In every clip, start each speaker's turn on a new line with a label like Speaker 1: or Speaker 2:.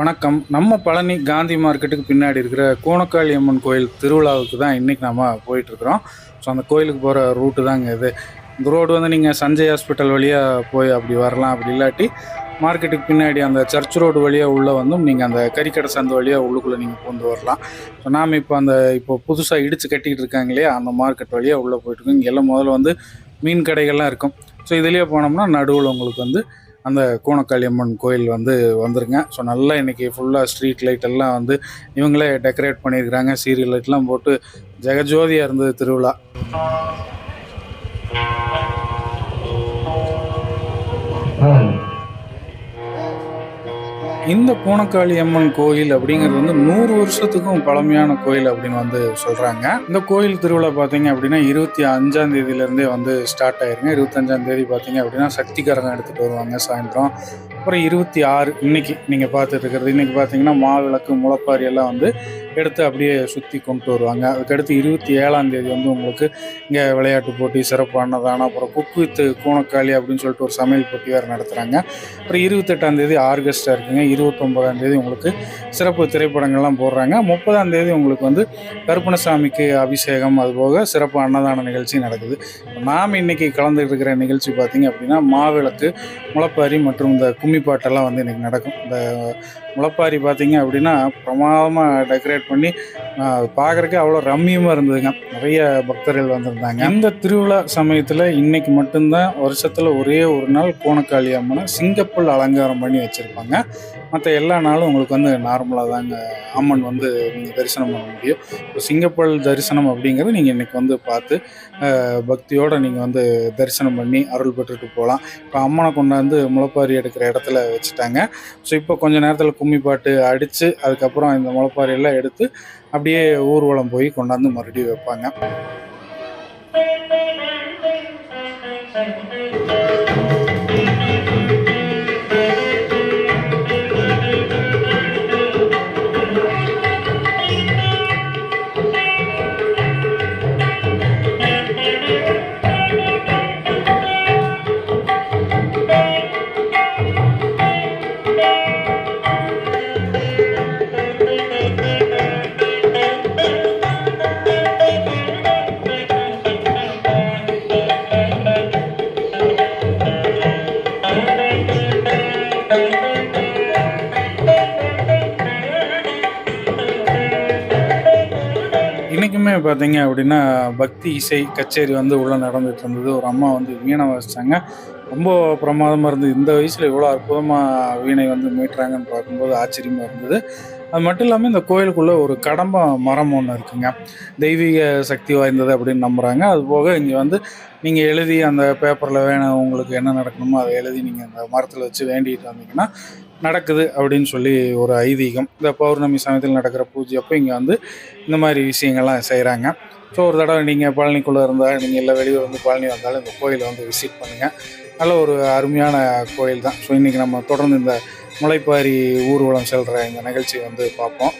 Speaker 1: வணக்கம். நம்ம பழனி காந்தி மார்க்கெட்டுக்கு பின்னாடி இருக்கிற கோணக்காளி அம்மன் கோயில் திருவிழாவுக்கு தான் இன்றைக்கி நம்ம போயிட்டுருக்குறோம் ஸோ அந்த கோயிலுக்கு போகிற ரூட்டு தாங்க இது. இந்த ரோடு வந்து நீங்கள் சஞ்சய் ஹாஸ்பிட்டல் வழியாக போய் அப்படி வரலாம் அப்படி இல்லாட்டி மார்க்கெட்டுக்கு பின்னாடி அந்த சர்ச் ரோடு வழியாக உள்ளே வந்தும் நீங்கள் அந்த கறிக்கடை சந்து வழியாக உள்ளுக்குள்ளே நீங்கள் பூந்து வரலாம். ஸோ நாம் இப்போ அந்த இப்போ புதுசாக இடித்து கட்டிக்கிட்டு இருக்காங்க இல்லையா? அந்த மார்க்கெட் வழியாக உள்ளே போயிட்டுருக்கோம் இங்கே எல்லாம் முதல்ல வந்து மீன் கடைகள்லாம் இருக்கும். ஸோ இதுலேயே போனோம்னா நடுவில் உங்களுக்கு வந்து அந்த கூணக்காளியம்மன் கோயில் வந்து வந்துருங்க. ஸோ நல்லா இன்றைக்கி ஃபுல்லாக ஸ்ட்ரீட் லைட் எல்லாம் வந்து இவங்களே டெக்கரேட் பண்ணியிருக்கிறாங்க. சீரியல் லைட்லாம் போட்டு ஜெகஜோதியாக இருந்தது திருவிழா. இந்த பூனக்காளி அம்மன் கோயில் அப்படிங்கிறது வந்து நூறு வருஷத்துக்கும் பழமையான கோயில் அப்படின்னு வந்து சொல்கிறாங்க இந்த கோயில் திருவிழா பார்த்தீங்க அப்படின்னா இருபத்தி அஞ்சாம் தேதியிலேருந்தே வந்து ஸ்டார்ட் ஆயிருங்க. இருபத்தஞ்சாம் தேதி பார்த்தீங்க அப்படின்னா சக்திகரகம் எடுத்துகிட்டு வருவாங்க சாயந்தரம். அப்புறம் இருபத்தி ஆறு இன்னைக்கு நீங்கள் பார்த்துட்டு இருக்கிறது. இன்னைக்கு பார்த்தீங்கன்னா மாவிளக்கு முளப்பாரி எல்லாம் வந்து எடுத்து அப்படியே சுற்றி கொண்டு வருவாங்க. அதுக்கடுத்து இருபத்தி ஏழாம் தேதி வந்து உங்களுக்கு இங்கே விளையாட்டு போட்டி சிறப்பு அன்னதானம் அப்புறம் குக் வித்து கூணக்காளி அப்படின்னு சொல்லிட்டு ஒரு சமையல் போட்டி வேறு நடத்துகிறாங்க அப்புறம் இருபத்தெட்டாம் தேதி ஆர்கெஸ்ட்ரா இருக்குங்க. இருபத்தொம்பதாம் தேதி உங்களுக்கு சிறப்பு திரைப்படங்கள்லாம் போடுறாங்க. முப்பதாம் தேதி உங்களுக்கு வந்து கருப்பணசாமிக்கு அபிஷேகம் அதுபோக சிறப்பு அன்னதான நிகழ்ச்சி நடக்குது. நாம் இன்றைக்கி கலந்துட்டு இருக்கிற நிகழ்ச்சி பார்த்தீங்க அப்படின்னா மாவிளக்கு முளப்பாரி மற்றும் இந்த கும்மிப்பாட்டெல்லாம் வந்து இன்றைக்கி நடக்கும். இந்த முளப்பாரி பார்த்திங்க அப்படின்னா பிரமாதமாக டெக்கரேட் பண்ணி பார்க்குறக்கு அவ்வளோ ரம்மியமாக இருந்ததுங்க. நிறைய பக்தர்கள் வந்திருந்தாங்க. இந்த திருவிழா சமயத்தில் இன்னைக்கு மட்டும்தான் வருஷத்தில் ஒரே ஒரு நாள் கோணக்காளி அம்மனை சிங்கப்பல் அலங்காரம் பண்ணி வச்சுருப்பாங்க. மற்ற எல்லா நாளும் உங்களுக்கு வந்து நார்மலாக தாங்க அம்மன் வந்து நீங்கள் தரிசனம் பண்ண முடியும். இப்போ சிங்கப்பல் தரிசனம் அப்படிங்கிறது நீங்கள் இன்றைக்கி வந்து பார்த்து பக்தியோடு நீங்கள் வந்து தரிசனம் பண்ணி அருள் பெற்றுட்டு போகலாம் இப்போ அம்மனை கொண்டாந்து முளைப்பாரி எடுக்கிற இடத்துல வச்சுட்டாங்க. ஸோ இப்போ கொஞ்சம் நேரத்தில் கும்மி பாட்டு அடித்து அதுக்கப்புறம் இந்த முளைப்பாரி எடுத்து எடுத்து அப்படியே ஊர்வலம் போய் கொண்டாந்து மறுபடியும் வைப்பாங்க. பார்த்தீங்க அப்படின்னா பக்தி இசை கச்சேரி வந்து உள்ளே நடந்துட்டு இருந்தது. ஒரு அம்மா வந்து வீணை வாசித்தாங்க ரொம்ப பிரமாதமாக இருந்தது. இந்த வயசில் இவ்வளோ அற்புதமாக வீணை வந்து மீட்டுறாங்கன்னு பார்க்கும்போது ஆச்சரியமாக இருந்தது. அது மட்டும் இல்லாமல் இந்த கோயிலுக்குள்ளே ஒரு கடம்ப மரம் ஒன்று இருக்குங்க. தெய்வீக சக்தி வாய்ந்தது அப்படின்னு நம்புகிறாங்க அது போக இங்கே வந்து நீங்கள் எழுதி அந்த பேப்பரில் வேணும் உங்களுக்கு என்ன நடக்கணுமோ அதை எழுதி நீங்கள் அந்த மரத்தில் வச்சு வேண்டிகிட்டு வந்தீங்கன்னா நடக்குது அப்படின்னு சொல்லி ஒரு ஐதீகம். இந்த பௌர்ணமி சமயத்தில் நடக்கிற பூஜை அப்போ இங்கே வந்து இந்த மாதிரி விஷயங்கள்லாம் செய்கிறாங்க ஸோ ஒரு தடவை நீங்கள் பழனிக்குள்ளே இருந்தால் நீங்கள் இல்லை வெளியூர் வந்து பழனி வந்தாலும் இந்த கோயிலை வந்து விசிட் பண்ணுங்கள் நல்ல ஒரு அருமையான கோயில் தான் ஸோ இன்றைக்கி நம்ம தொடர்ந்து இந்த முளைப்பாரி ஊர்வலம் செல்கிற இந்த நிகழ்ச்சி வந்து பார்ப்போம்.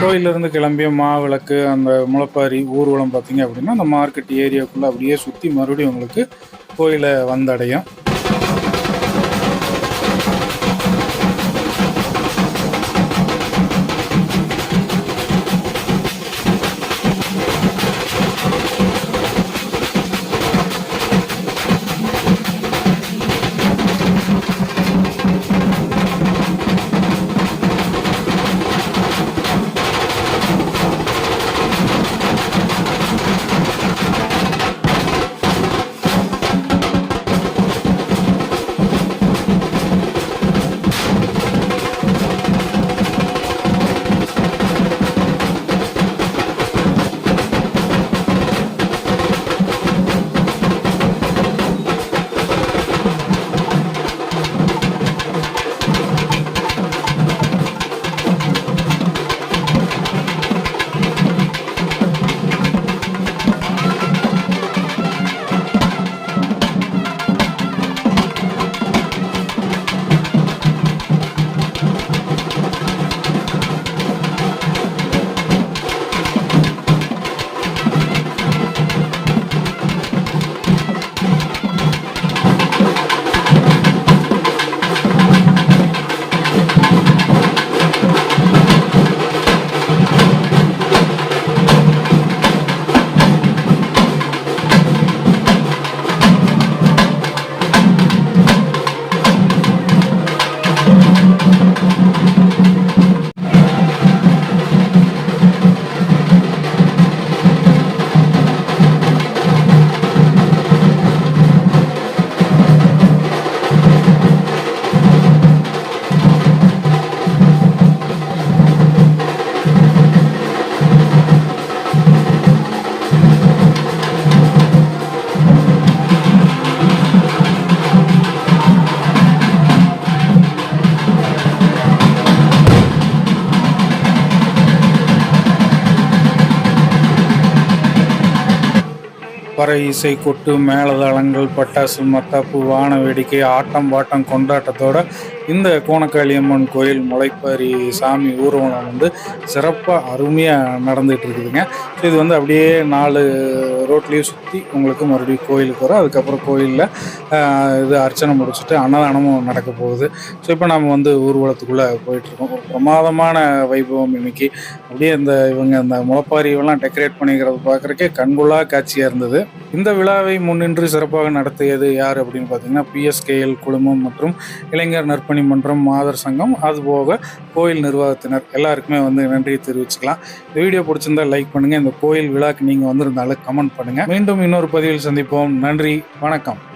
Speaker 1: கோயிலிருந்து கிளம்பிய மாவிளக்கு அந்த முளப்பாரி ஊர்வலம் பார்த்தீங்க அப்படின்னா அந்த மார்க்கெட் ஏரியாக்குள்ளே அப்படியே சுற்றி மறுபடியும் உங்களுக்கு கோயிலை வந்தடையும். பறை இசை கொட்டு மேளதாளங்கள் பட்டாசு மத்தாப்பு வான வேடிக்கை ஆட்டம் பாட்டம் கொண்டாட்டத்தோட இந்த கோணக்காளியம்மன் கோயில் முளைப்பாரி சாமி ஊர்வலம் வந்து சிறப்பாக அருமையாக நடந்துகிட்டு இருக்குதுங்க. இது வந்து அப்படியே நாலு ரோட்லேயும் சுற்றி உங்களுக்கு மறுபடியும் கோயிலுக்கு வரும். அதுக்கப்புறம் கோயிலில் இது அர்ச்சனை முடிச்சுட்டு அன்னதானமும் நடக்க போகுது. ஸோ இப்போ நம்ம வந்து ஊர்வலத்துக்குள்ளே போயிட்டுருக்கோம். ஒரு பிரமாதமான வைபவம் இன்னைக்கு. அப்படியே இந்த இவங்க இந்த முளைப்பாரியெல்லாம் டெக்கரேட் பண்ணிக்கிறத பார்க்குறக்கே கண்கொள்ளா காட்சியாக இருந்தது. இந்த விழாவை முன்னின்று சிறப்பாக நடத்தியது யார் அப்படின்னு பார்த்தீங்கன்னா பிஎஸ்கேஎல் குழுமம் மற்றும் இளைஞர் நற்பணி மன்றம் மாதர் சங்கம். அதுபோக கோயில் நிர்வாகத்தினர் எல்லாருக்குமே வந்து நன்றியை தெரிவிச்சுக்கலாம். இந்த வீடியோ பிடிச்சிருந்தா லைக் பண்ணுங்கள் இந்த கோயில் விழாக்கு நீங்கள் வந்திருந்தாலும் கமெண்ட் பண்ணுங்கள் மீண்டும் இன்னொரு பதிவில் சந்திப்போம். நன்றி. வணக்கம்.